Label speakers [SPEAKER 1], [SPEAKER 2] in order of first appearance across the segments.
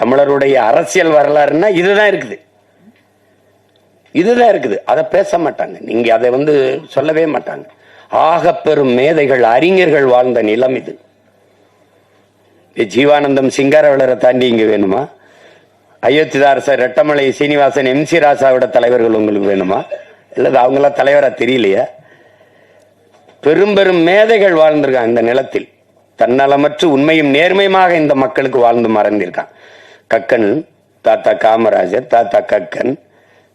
[SPEAKER 1] தமிழருடைய அரசியல் வரலாறுன்னா இதுதான் இருக்குது. இதுதான் இருக்குது. அதை பேச மாட்டாங்க. நீங்க அதை வந்து சொல்லவே மாட்டாங்க. ஆக பெரும் மேதைகள் அறிஞர்கள் வாழ்ந்த நிலம் இது. ஜீவானந்தம் சிங்காரவளரை தாண்டி இங்க வேணுமா? அயோத்திதாரசர் ரெட்டமலை சீனிவாசன் எம் சி ராசாவோட தலைவர்கள் உங்களுக்கு வேணுமா? இல்லது அவங்களாம் தலைவரா தெரியலையா? பெரும் பெரும் மேதைகள் வாழ்ந்திருக்காங்க இந்த நிலத்தில். தன்னலமற்று உண்மையும் நேர்மையுமாக இந்த மக்களுக்கு வாழ்ந்து மறந்திருக்கான் கக்கன் தாத்தா காமராஜர் தாத்தா கக்கன்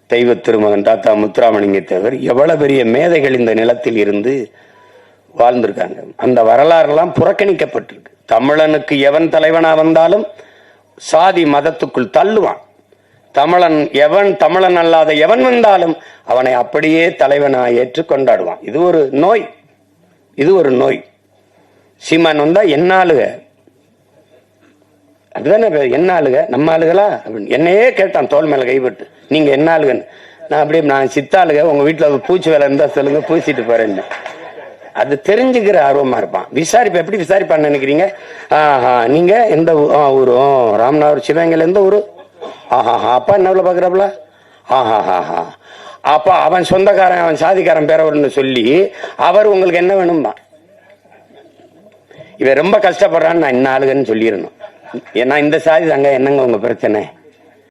[SPEAKER 1] தெய்வ திருமகன் தாத்தா முத்துராமலிங்க தேவர் எவ்வளவு பெரிய மேதைகள் இந்த நிலத்தில் இருந்து வாழ்ந்திருக்காங்க. அந்த வரலாறுலாம் புறக்கணிக்கப்பட்டிருக்கு. தமிழனுக்கு எவன் தலைவனா வந்தாலும் சாதி மதத்துக்குள் தள்ளுவான். தமிழன் எவன் தமிழன் அல்லாத எவன் வந்தாலும் அவனை அப்படியே தலைவனா ஏற்று கொண்டாடுவான். இது ஒரு நோய். இது ஒரு நோய். சீமான் வந்தா என்ன ஆளுக அதுதானே என்ன ஆளுக? நம்ம ஆளுகளா? அப்படின்னு என்னையே கேட்டான் தோல் மேல கைப்பட்டு நீங்க என்ன ஆளுகன்னு? நான் அப்படியே நான் சித்தாளுக உங்க வீட்டில் பூச்சி வேலை இருந்தா சொல்லுங்க பூசிட்டு போறேன்னு அது தெரிஞ்சுக்கிற ஆர்வமா இருப்பான். விசாரிப்பு எப்படி விசாரிப்பான்னு நினைக்கிறீங்க? ஆஹா நீங்க எந்த ஊர் ஆ, ஊரு? ஆ, ராமநாதபுரம் சிவகங்கையில எந்த ஊரு? ஆஹா அப்பா என்ன பாக்குறாப்புல? ஆஹா ஹா அப்பா அவன் சொந்தக்காரன் அவன் சாதிக்காரன் பேரவர்னு சொல்லி அவர் உங்களுக்கு என்ன வேணும்பா இவன் ரொம்ப கஷ்டப்படுறான்னு நான் என்ன ஆளுகன்னு சொல்லிடணும். ஏன்னா இந்த சாதி தாங்க என்னங்க உங்க பிரச்சனை?